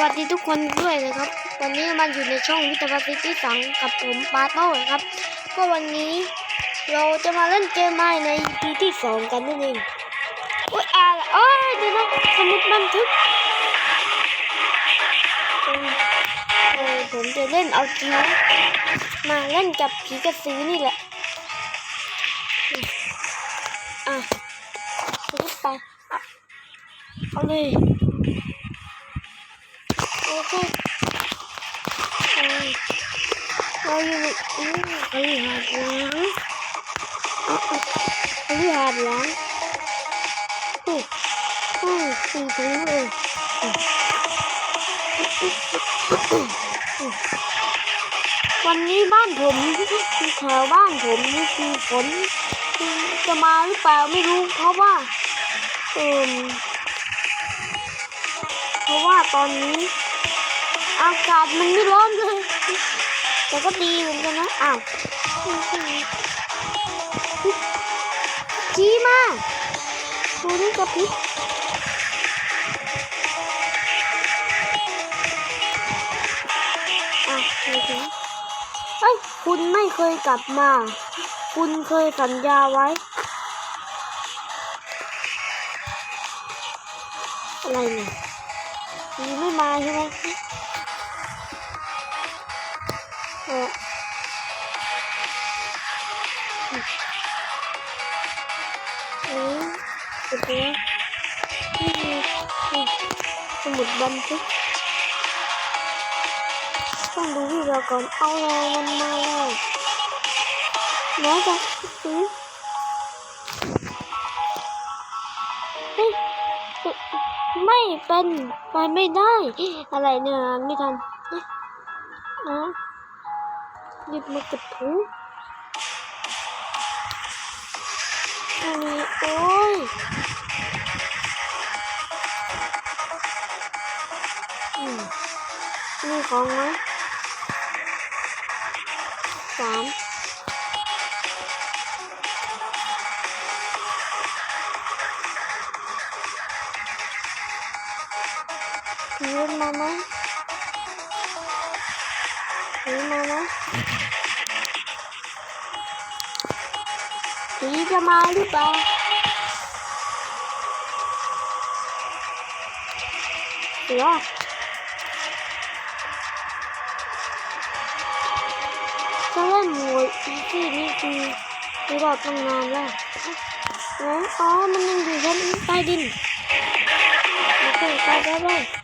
วัสดีทุกคนด้วยนะครับ วันนี้มันอยู่ในช่องวิทยาซิตี้สังกับผมปาโต้ครับ ก็วันนี้เราจะมาเล่นเกมใหม่ใน EP ที่สองกันนั่นเองโอ้ยอะไรโอ้ยเดี๋ยวนะสมุดบันทึกเออผมจะเล่นเอาจริงมาเล่นกับผีกระสือนี่แหละ อะไปเอาเลย เคเออเราอยู่ในอืมเขาอยู่หาดล้างเอาอยู่หาดล้างอู้อู้สี่ถุงเลยวันนี้บ้านผมแถวบ้านผมนี่คือฝนจะมาหรือเปล่าไม่รู้เพราะว่าเออเพราะว่าตอนนี้ อากาศมันไม่ร้อนเลยแต่ก็ดีเหมือนกันนะอ้าวจีมาดูนี่กระพริบอะเอ้ยคุณไม่เคยกลับมา คุณเคยสัญญาไว้ อะไรเนี่ยมีไม่มาใช่ไหม เอออืมสุดเลยนี่นี่สมุดบันทึกต้องดูที่เราก่อนเหยิบมากระทูอันนี้โอ้ยอืมมีของไหมสาม ผีจะมาหรือเปล่าเดี๋ยวจะเล่นมวยอีซี่นี่คือคือเราตั้งนานแล้วเอ้ยอ๋อ มันยังอยู่ชั้นใต้ดินโอเคไปไปไปโ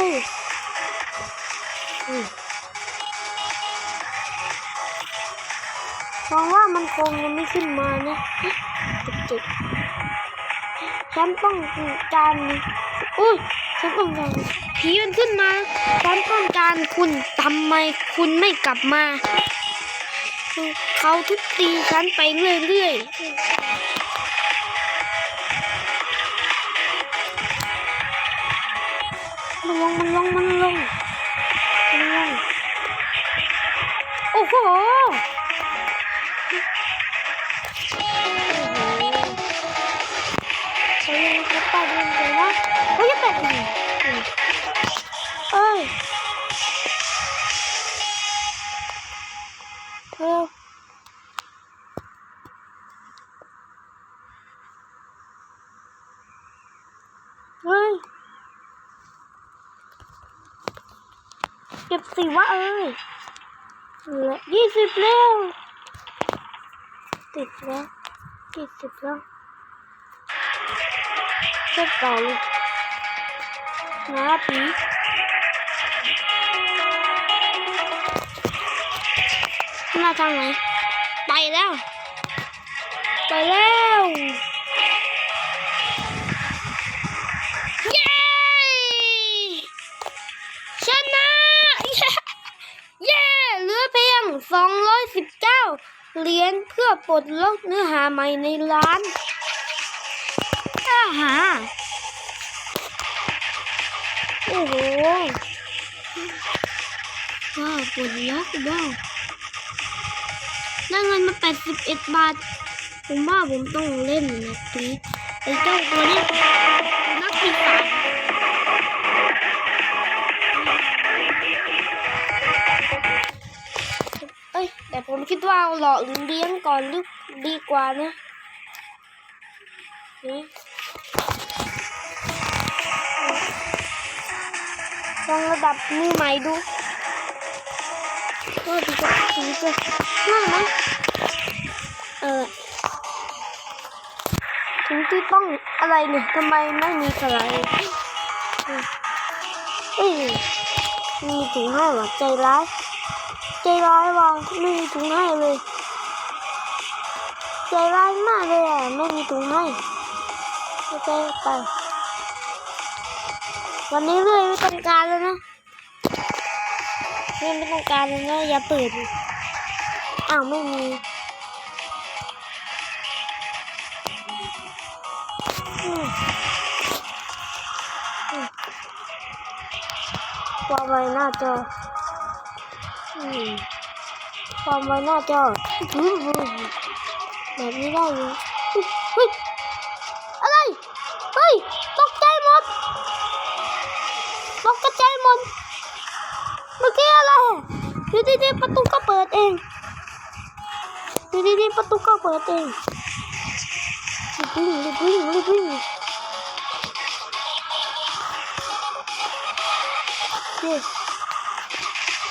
เอาสิอืมหวังว่ามันคงยังไม่ขึ้นมานะจุดๆฉันต้องการอุ้ยฉันต้องการผีมันขึ้นมาฉันต้องการคุณทำไมคุณไม่กลับมา เขาทุบตีฉันไปเรื่อยๆ มันลงมันลงมันลงมันลงโอ้โหเขายังจะไปเดินไปนะโอ้ยแปดหนึ่ เอ้ยยี่สิบแล้วติดแล้วยี่สิบแล้วเช็คต่อเลยนะปีมาทางไหนไปแล้ว ไปแล้ว 219 เหรียญเพื่อปลดล็อกเนื้อหาใหม่ในร้านอาหาโอ้โหว้าวปวดยักษ์ว้าวได้เงินมา 81 บาท ผมว่าผมต้องเล่นนะทีไอ้เจ้าตัวนี้นักปีศาจ คิดว่าหล่อเลี้ยงก่อนลึกดีกว่านะลองระดับมือใหม่ดูก็ดีกว่าดีกว่าง่ายไหมเออถึงที่ต้องอะไรเนี่ยทำไมไม่มีอะไรเอ้ยมีถุงให้เหรอใจร้าย ใจร้ายว่ะไม่มีถุงให้เลย ใจร้ายมากเลยอะไม่มีถุงให้ไม่ใจไป วันนี้เรื่อยไม่ต้องการแล้วนะเรื่อยไม่ต้องการแล้วนะอย่าเปิด อ้าวไม่มีอืมอืมวางไว้หน้าจอ อืมวางไว้หน้าจออืมอืมแบบนี้ได้อยู่เฮ้ยเฮ้ยอะไร เฮ้ย ตกใจหมด ตกใจหมด เมื่อกี้อะไรอยู่ดีๆประตูก็เปิดเองอยู่ดีๆประตูก็เปิดเองรีบวิ่งรีบวิ่งรีบวิ่งเฮ้ยก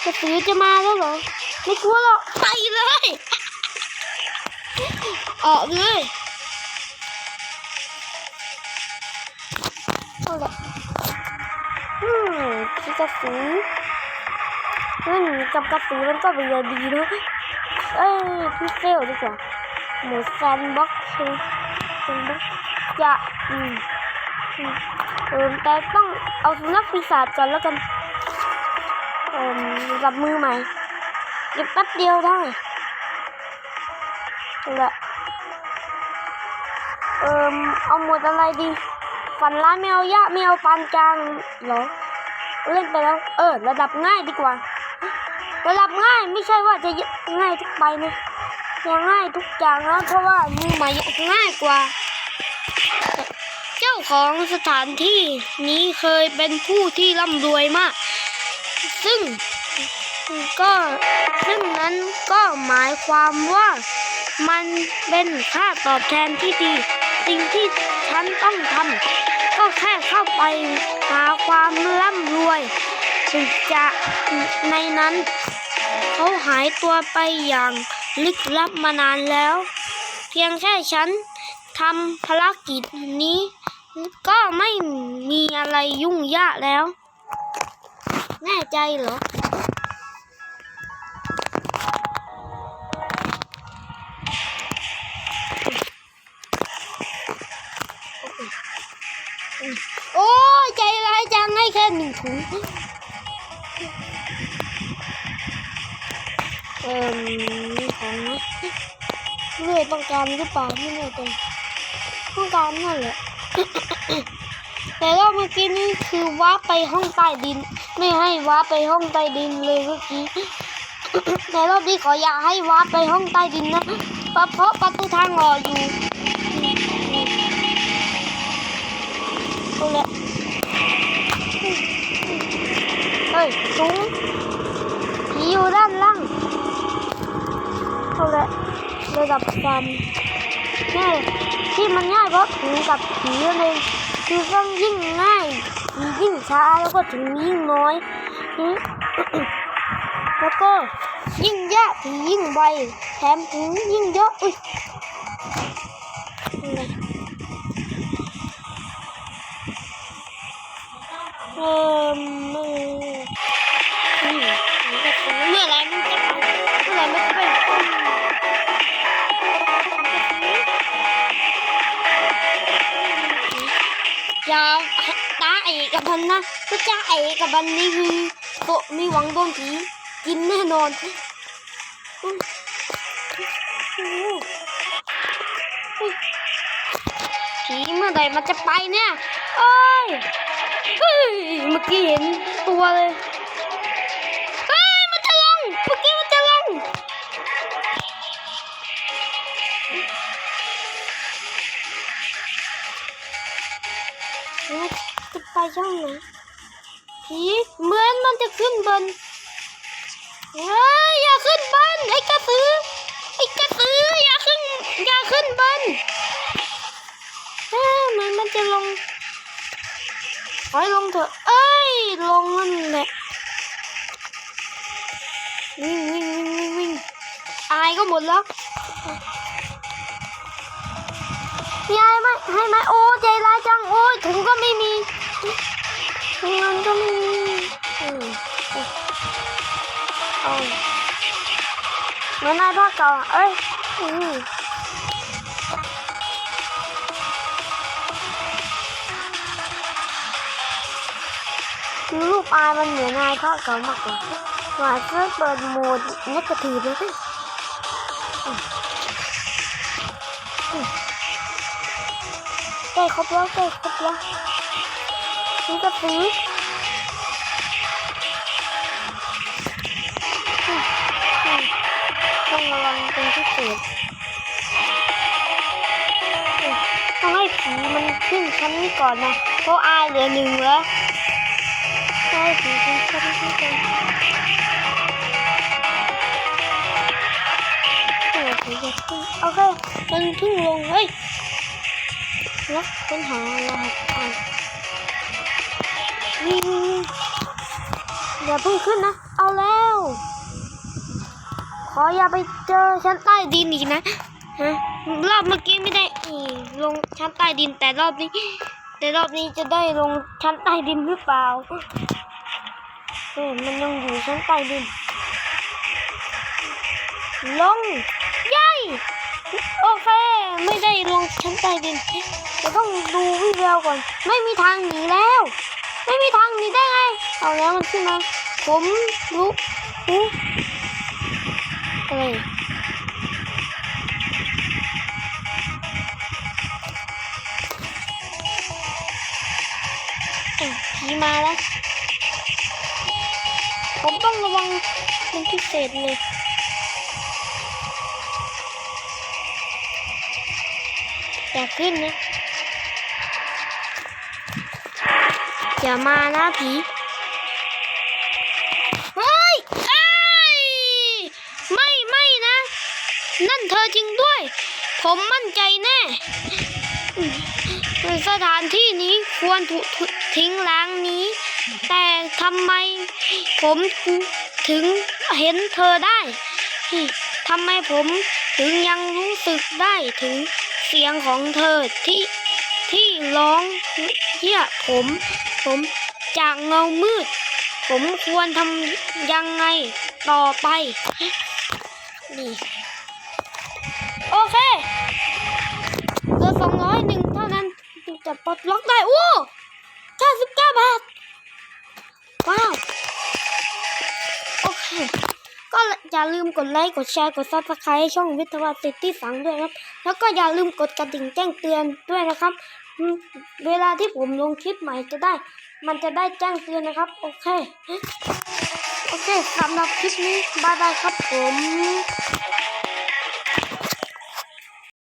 ระสือจะมาแล้วเหรอ ไม่กลัวหรอกไปเลย ออกเลยเอาละอืมพี่กระสือเล่นกับกระสือมันก็เป็นอย่างดีนะเอ้ยพี่เซลดีกว่าหมูแซนบ็อกซ์ใช่ไหมแซนบ็อกซ์จะอืมอืมเออแต่ต้องเอาสุนัขปีศาจก่อนแล้วกัน เออรับมือใหม่เก็บแป๊บเดียวได้ละเอ่อเอาหมดอะไรดี ฝันร้ายไม่เอายะไม่เอาปานกลางเหรอ เล่นไปแล้ว เออ ระดับง่ายดีกว่า ระดับง่ายไม่ใช่ว่าจะง่ายทุกใบนะยังง่ายทุกอย่างนะเพราะว่ามือใหม่ง่ายกว่าเจ้าของสถานที่นี้เคยเป็นผู้ที่ร่ำรวยมาก ซึ่งก็ซึ่งนั้นก็หมายความว่ามันเป็นค่าตอบแทนที่ดี สิ่งที่ฉันต้องทำก็แค่เข้าไปหาความร่ำรวยถึงจะในนั้น เขาหายตัวไปอย่างลึกลับมานานแล้ว เพียงแค่ฉันทำภารกิจนี้ ก็ไม่มีอะไรยุ่งยากแล้ว แน่ใจเหรอ โอ้ใจร้ายจังให้แค่หนึ่งถุงเอ่อมีของนะเรื่อยต้องการหรือเปล่าไม่แน่ใจต้องการนั่นแหละแต่รอบเมื่อกี้นี่คือว้าไปห้องใต้ดิน ไม่ให้ว้าไปห้องใต้ดินเลยเมื่อกี้แต่รอบนี้ขออย่าให้ว้าไปห้องใต้ดินนะเพราะเพราะประตูทางรออยู่เอาละเฮ้ยสูงผีอยู่ด้านล่างเอาละระดับความง่ายที่มันง่ายเพราะถึงกับผีเองคือต้องยิ่งง่าย ยิ่งช้าแล้วก็ถึงยิ่งน้อยอืมแล้วก็ยิ่งยากผียิ่งไวแถมถึงยิ่งเยอะอุ้ยนี่ไงเออมืออืมมันจะถึงเมื่อไรมันจะเมื่อไหรมันจะไปอืมอย่าตาเอกกับพันนะก็จ้าเอกกับพันนี่คือโตมีหวังโดนผีกินแน่นอนผีเมื่อไหร่มันจะไปเนี่ยเอ้ยเฮ้ยเมื่อกี้ ช่องนะผีเหมือนมันจะขึ้นบนเฮ้ยอย่าขึ้นบนไอ้กระสือไอ้กระสืออย่าขึ้นอย่าขึ้นบนเอ้ยเหมือนมันจะลงถอยลงเถอะเอ้ยลงนั่นแหละวิ่งวิ่งวิ่งวิ่งวิ่งอายก็หมดแล้วยายไหมให้ไหมโอ้ใจร้ายจังโอ้ยถุงก็ไม่มี ถุงเงินก็มีเอาเหมือนนายภาคเก่าเอ้ยคือรูปอายมันเหมือนนายภาคเก่ามากกว่าหวานเพื่เปิดโหมดเนกทีเลยสิใกล้ครบแล้วใกล้ครบแล้ว ซื้ออืมอืมต้องระวังเป็นพิเศษต้องให้ผีมันขึ้นชั้นนี้ก่อนนะ เพราะอายเหลือหนึ่งแล้วต้องให้ผีขึ้นชั้นนี้ก่อนโอเคมันเพิ่งลงเฮ้ยแล้วค้นหารหัสผ่า นวิ่งอย่าเพิ่งขึ้นนะ เอาแล้ว ขออย่าไปเจอชั้นใต้ดินอีกนะฮะรอบเมื่อกี้ไม่ได้อีลงชั้นใต้ดินแต่รอบนี้ แต่รอบนี้จะได้ลงชั้นใต้ดินหรือเปล่าเฮ้ยมันยังอยู่ชั้นใต้ดิน ลงยัยโอเค ไม่ได้ลงชั้นใต้ดินเราต้องดูวิแววก่อน ไม่มีทางหนีแล้ว ไม่มีทางหนีได้ไง เอาแล้วมันขึ้นมา ผมรู้รู้อะไรผีมาแล้ว ผมต้องระวังเป็นพิเศษเลยอย่าขึ้นนะ อย่ามานะผีเฮ้ยเอ้ยไม่ไม่นะ นั่นเธอจริงด้วย ผมมั่นใจแน่ สถานที่นี้ควรถูกทิ้งล้างนี้ แต่ทำไมผมถึงเห็นเธอได้ทำไมผมถึงยังรู้สึกได้ถึงเสียงของเธอที่ที่ร้องเยี่ยผม ผมจากเงามืด ผมควรทำยังไงต่อไป นี่โอเคเหลือสองร้อยหนึ่งเท่านั้นจะปลดล็อกได้ โอ้เก้าสิบเก้าบาท ว้าว โอเค ก็อย่าลืมกดไลค์ กดแชร์ กดซับสไครต์ช่องวิทยาวัฒน์สิทธิสังด้วยครับ แล้วก็อย่าลืมกดกระดิ่งแจ้งเตือนด้วยนะครับ เวลาที่ผมลงคลิปใหม่จะได้ มันจะได้แจ้งเตือนนะครับ โอเค โอเคสำหรับคลิปนี้บายบายครับผม